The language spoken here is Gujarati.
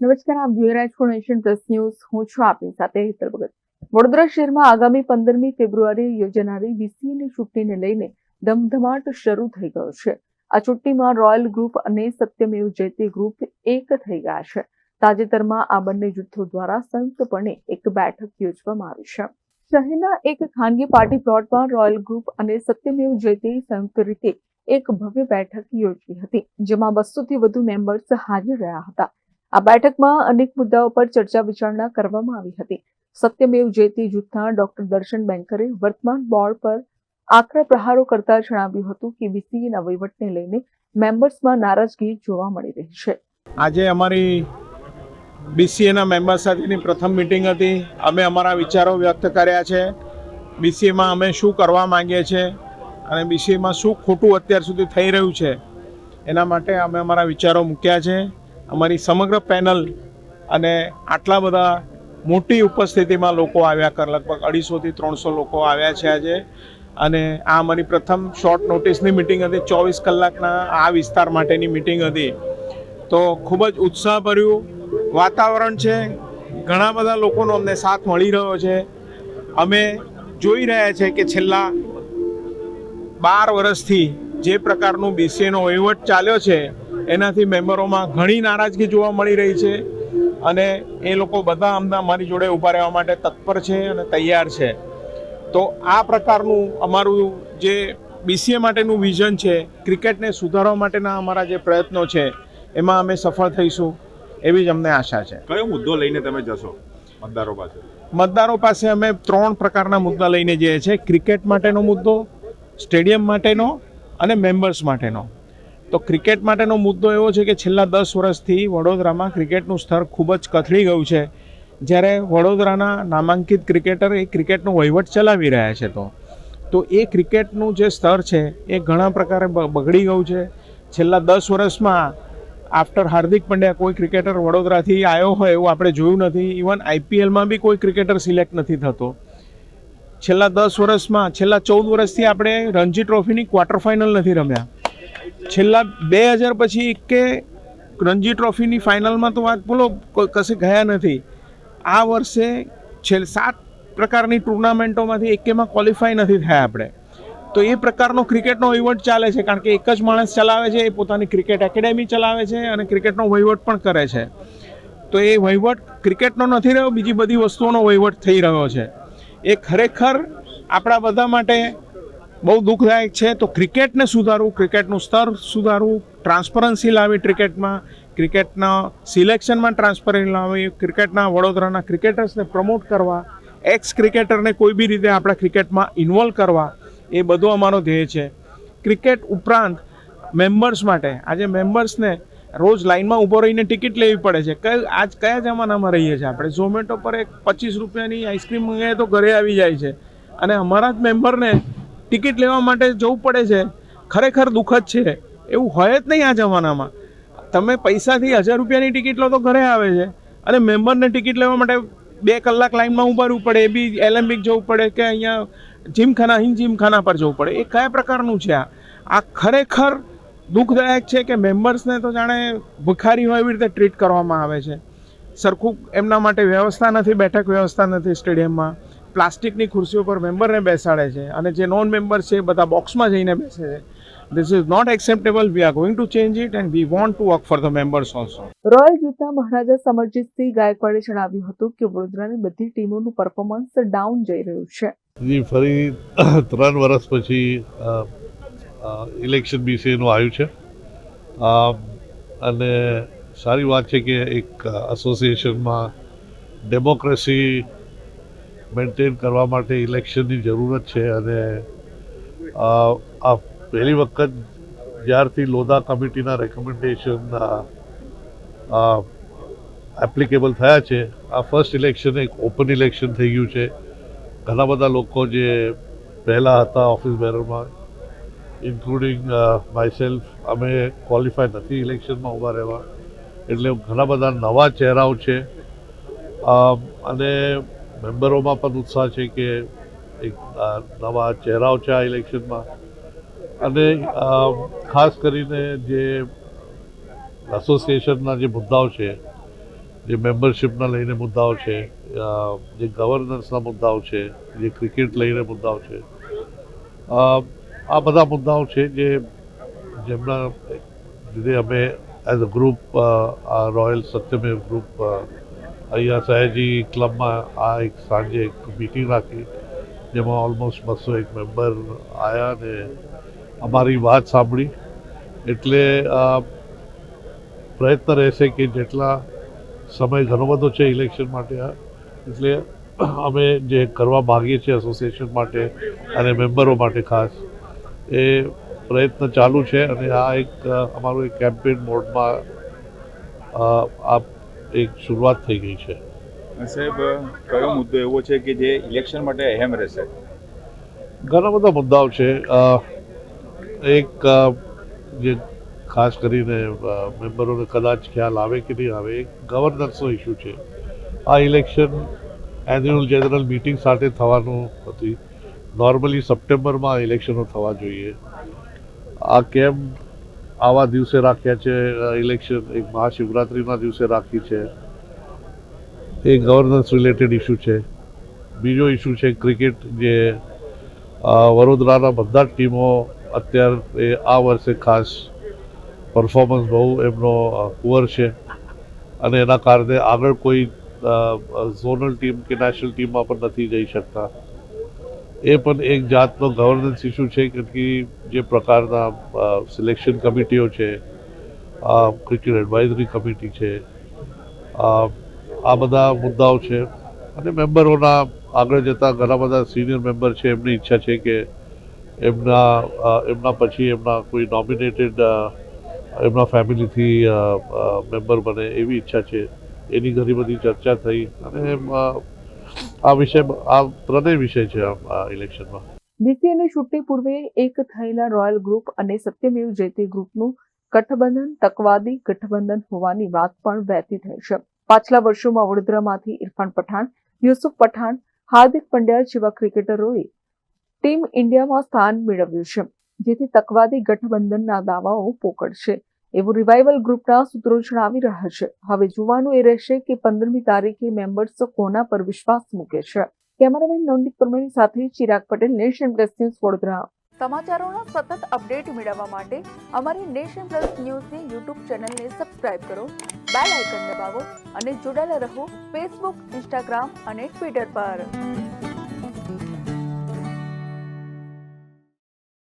નમસ્કાર, આપ જોઈ રહ્યા છો નેશન પ્લસ ન્યૂઝ. હું છું આપની સાથે હેતલ ભગત. વડોદરા શહેરમાં આગામી પંદરમી ફેબ્રુઆરીએ યોજાનારી બીસીએની ચૂંટણીને લઈને ધમધમાટ શરૂ થઈ ગયો છે. આ ચૂંટણીમાં રોયલ ગ્રુપ અને સત્યમેવ જયતે ગ્રુપ એક થઈ ગયા છે. તાજેતરમાં આ બંને જૂથો દ્વારા સંયુક્તપણે એક બેઠક યોજવામાં આવી છે. શહેરના એક ખાનગી પાર્ટી પ્લોટમાં રોયલ ગ્રુપ અને સત્યમેવ જયતે સંયુક્ત રીતે એક ભવ્ય બેઠક યોજી હતી, જેમાં બસોથી વધુ મેમ્બર્સ હાજર રહ્યા હતા. આ બેઠકમાં અનેક મુદ્દાઓ પર ચર્ચા વિચારણા કરવામાં આવી હતી. સત્યમેવ જયતી જૂથના ડોક્ટર દર્શન બેન્કરે વર્તમાન બોર્ડ પર આકરા પ્રહારો કરતા જણાવ્યું હતું કે બીસીએના વહીવટને લઈને મેમ્બર્સમાં નારાજગી જોવા મળી રહી છે. આજે અમારી બીસીએના મેમ્બર સાથેની પ્રથમ મિટિંગ હતી. અમે અમારા વિચારો વ્યક્ત કર્યા છે. બીસીએમાં અમે શું કરવા માંગીએ છીએ અને બીસીએમાં શું ખોટું અત્યાર સુધી થઈ રહ્યું છે એના માટે અમે અમારા વિચારો મૂક્યા છે. અમારી સમગ્ર પેનલ અને આટલા બધા મોટી ઉપસ્થિતિમાં લોકો આવ્યા કર લગભગ અઢીસોથી ત્રણસો લોકો આવ્યા છે આજે. અને આ અમારી પ્રથમ શોર્ટ નોટિસની મિટિંગ હતી, ચોવીસ કલાકના આ વિસ્તાર માટેની મિટિંગ હતી. તો ખૂબ જ ઉત્સાહભર્યું વાતાવરણ છે. ઘણા બધા લોકોનો અમને સાથ મળી રહ્યો છે. અમે જોઈ રહ્યા છે કે છેલ્લા બાર વર્ષથી જે પ્રકારનું બીસીએનો વહીવટ ચાલ્યો છે એનાથી મેમ્બરોમાં ઘણી નારાજગી જોવા મળી રહી છે અને એ લોકો બધા અમને અમારી જોડે ઊભા રહેવા માટે તત્પર છે અને તૈયાર છે. તો આ પ્રકારનું અમારું જે બીસીએ માટેનું વિઝન છે ક્રિકેટને સુધારવા માટેના અમારા જે પ્રયત્નો છે એમાં અમે સફળ થઈશું એવી જ અમને આશા છે. કયો મુદ્દો લઈને તમે જશો મતદારો પાસે? મતદારો પાસે અમે ત્રણ પ્રકારના મુદ્દા લઈને જઈએ છીએ. ક્રિકેટ માટેનો મુદ્દો સ્ટેડિયમ માટેનો અને મેમ્બર્સ માટેનો. તો ક્રિકેટ માટેનો મુદ્દો એવો છે કે છેલ્લા દસ વર્ષથી વડોદરામાં ક્રિકેટનું સ્તર ખૂબ જ કથળી ગયું છે. જ્યારે વડોદરાના નામાંકિત ક્રિકેટર એ ક્રિકેટનો વહીવટ ચલાવી રહ્યા છે તો. તો એ ક્રિકેટનું જે સ્તર છે એ ઘણા પ્રકારે બગડી ગયું છે. છેલ્લા દસ વર્ષમાં આફ્ટર હાર્દિક પંડ્યા કોઈ ક્રિકેટર વડોદરાથી આવ્યો હોય એવું આપણે જોયું નથી. ઇવન આઈપીએલમાં બી કોઈ ક્રિકેટર સિલેક્ટ નથી થતો. છેલ્લા દસ વર્ષમાં, છેલ્લા ચૌદ વર્ષથી આપણે રણજી ટ્રોફીની ક્વાર્ટર ફાઇનલ નથી રમ્યા. છેલ્લા બે હજાર પછી કે રણજી ટ્રોફીની ફાઇનલમાં તો વાત બોલો કશે ગયા નથી. આ વર્ષે છેલ્લે સાત પ્રકારની ટુર્નામેન્ટોમાંથી એકેમાં ક્વોલિફાય નથી થયા આપણે. તો એ પ્રકારનો ક્રિકેટનો વહીવટ ચાલે છે, કારણ કે એક જ માણસ ચલાવે છે, એ પોતાની ક્રિકેટ એકેડેમી ચલાવે છે અને ક્રિકેટનો વહીવટ પણ કરે છે. તો એ વહીવટ ક્રિકેટનો નથી રહ્યો, બીજી બધી વસ્તુઓનો વહીવટ થઈ રહ્યો છે. એ ખરેખર આપણા બધા માટે બહુ દુઃખદાયક છે. તો ક્રિકેટને સુધારવું, ક્રિકેટનું સ્તર સુધારવું, ટ્રાન્સપરન્સી લાવી ક્રિકેટમાં, ક્રિકેટના સિલેક્શનમાં ટ્રાન્સપરન્સી લાવી ક્રિકેટના વડોદરાના ક્રિકેટર્સને પ્રમોટ કરવા એક્સ ક્રિકેટરને કોઈ બી રીતે આપણા ક્રિકેટમાં ઇન્વોલ્વ કરવા, એ બધો અમારો ધ્યેય છે. ક્રિકેટ ઉપરાંત મેમ્બર્સ માટે, આજે મેમ્બર્સને રોજ લાઇનમાં ઊભો રહીને ટિકિટ લેવી પડે છે. કઈ, આજ કયા જમાનામાં રહીએ છીએ આપણે? ઝોમેટો પર એક પચીસ રૂપિયાની આઈસ્ક્રીમ મંગાવીએ તો ઘરે આવી જાય છે. અને અમારા જ મેમ્બરને ટિકિટ લેવા માટે જવું પડે છે, ખરેખર દુઃખદ છે. એવું હોય જ નહીં આ જમાનામાં. તમે પૈસાથી હજાર રૂપિયાની ટિકિટ લો તો ઘરે આવે છે. અને મેમ્બરને ટિકિટ લેવા માટે બે કલાક લાઇનમાં ઊભા રહેવું પડે, એ બી એલેમ્બિક જવું પડે કે અહીંયા જીમખાના હિન જીમખાના પર જવું પડે. એ કયા પ્રકારનું છે આ? આ ખરેખર દુઃખદાયક છે કે મેમ્બર્સને તો જાણે ભિખારી હોય એવી રીતે ટ્રીટ કરવામાં આવે છે. સરખું એમના માટે વ્યવસ્થા નથી, બેઠક વ્યવસ્થા નથી સ્ટેડિયમમાં. પ્લાસ્ટિકની ખુરશીઓ પર મેમ્બરને બેસાડે છે અને જે નોન મેમ્બર છે બધા બોક્સમાં જઈને બેસે છે. This is not acceptable we are going to change it and we want to work for the members also royal જૂથના મહારાજા સમરજીતસિંહ ગાયકવાડે જણાવ્યું હતું કે વડોદરાની બધી ટીમોનું પરફોર્મન્સ ડાઉન જઈ રહ્યું છે. જી ફરી ત્રણ વર્ષ પછી ઇલેક્શન બીસીએનું આવ્યું છે. અને સારી વાત છે કે એક એસોસિએશનમાં ડેમોક્રેસી મેન્ટેન કરવા માટે ઇલેક્શનની જરૂરત છે અને આ પહેલી વખત જ્યારથી લોધા કમિટીના રેકમેન્ડેશન એપ્લિકેબલ થયા છે, આ ફર્સ્ટ ઇલેક્શન એક ઓપન ઇલેક્શન થઈ ગયું છે. ઘણા બધા લોકો જે પહેલાં હતા ઓફિસ બેરરમાં ઇન્ક્લુડિંગ માયસેલ્ફ અમે ક્વોલિફાય નથી ઇલેક્શનમાં ઊભા રહેવા. એટલે ઘણા બધા નવા ચહેરાઓ છે. અને મેમ્બરોમાં પણ ઉત્સાહ છે કે એક નવા ચહેરાઓ છે આ ઇલેક્શનમાં. અને ખાસ કરીને જે એસોસિએશનના જે મુદ્દાઓ છે, જે મેમ્બરશિપના લઈને મુદ્દાઓ છે જે ગવર્નન્સના મુદ્દાઓ છે, જે ક્રિકેટ લઈને મુદ્દાઓ છે આ બધા મુદ્દાઓ છે જે જેમના લીધે અમે એઝ અ ગ્રુપ આ રોયલ સત્યમેવ ગ્રુપ અહીંયા સયાજી ક્લબમાં આ એક સાંજે એક મિટિંગ રાખી, જેમાં ઓલમોસ્ટ બસો એક મેમ્બર આવ્યા ને અમારી વાત સાંભળી. એટલે પ્રયત્ન રહેશે કે જેટલા સમય ઘણો બધો છે ઇલેક્શન માટે એટલે અમે જે કરવા માગીએ છીએ એસોસિએશન માટે અને મેમ્બરો માટે ખાસ, એ પ્રયત્ન ચાલુ છે. અને આ એક અમારું એક કેમ્પેન મોડમાં આ એક શરૂઆત થઈ ગઈ છે. સાહેબ કયો મુદ્દો એવો છે કે જે ઇલેક્શન માટે અહેમ રહેશે? ઘણા બધા મુદ્દાઓ છે. એક જે ખાસ કરીને મેમ્બરોને કદાચ ખ્યાલ આવે કે નહીં આવે એક ગવર્નન્સનો ઇસ્યુ છે. આ ઇલેક્શન એન્યુઅલ જનરલ મિટિંગ સાથે થવાનું હતી. નોર્મલી સપ્ટેમ્બરમાં ઇલેક્શનો થવા જોઈએ. આ કેમ આવા દિવસે રાખ્યા છે ઇલેક્શન એક મહાશિવરાત્રિના દિવસે રાખી છે. એ ગવર્નન્સ રિલેટેડ ઇસ્યુ છે. બીજો ઇસ્યુ છે ક્રિકેટ જે વડોદરાના બધા જ ટીમો અત્યારે આ વર્ષે ખાસ પરફોર્મન્સ બહુ એમનો પુઅર છે. અને એના કારણે આગળ કોઈ ઝોનલ ટીમ કે નેશનલ ટીમમાં પણ નથી જઈ શકતા. એ પણ એક જાતનો ગવર્નન્સ ઇસ્યુ છે કે જે પ્રકારના સિલેક્શન કમિટીઓ છે ક્રિકેટ એડવાઇઝરી કમિટી છે આ બધા મુદ્દાઓ છે. અને મેમ્બરોના આગળ જતા ઘણા બધા સિનિયર મેમ્બર છે એમની ઈચ્છા છે કે એમના એમના પછી એમના કોઈ નોમિનેટેડ એમના ફેમિલીથી મેમ્બર બને એવી ઈચ્છા છે. એની ઘણી બધી ચર્ચા થઈ અને એમ, આ વિષય આ ત્રણેય વિષય છે આ ઇલેક્શનમાં બીસીએની ચૂંટણી પૂર્વે એક થયેલા રોયલ ગ્રુપ અને સત્યમેવ જયતે ગ્રુપનું ગઠબંધન તકવાદી ગઠબંધન હોવાની વાત પણ વહેતી થઈ છે. પાછલા વર્ષોમાં વડોદરામાંથી ઇરફાન પઠાણ, યુસુફ પઠાણ, હાર્દિક પંડ્યા જેવા ક્રિકેટરોએ ટીમ ઇન્ડિયામાં સ્થાન મેળવ્યું છે. જેથી તકવાદી ગઠબંધનના દાવાઓ પોકળ છે એવું રિવાઇવલ ગ્રુપના સૂત્રો જણાવી રહ્યા છે. હવે જોવાનું એ રહેશે કે પંદરમી તારીખે મેમ્બર્સ કોના પર વિશ્વાસ મૂકે છે. કેમેરામેન નવનીત પરમાણી સાથે Chirag Patel, nation plus news Vadodara. સમાચારોના સતત અપડેટ મેળવવા માટે અમારી નેશન પ્લસ ન્યૂઝની યુટ્યુબ ચેનલને સબસ્ક્રાઇબ કરો, બેલ આઇકન દબાવો અને જોડાયેલા રહો ફેસબુક ઇન્સ્ટાગ્રામ અને ટ્વિટર પર.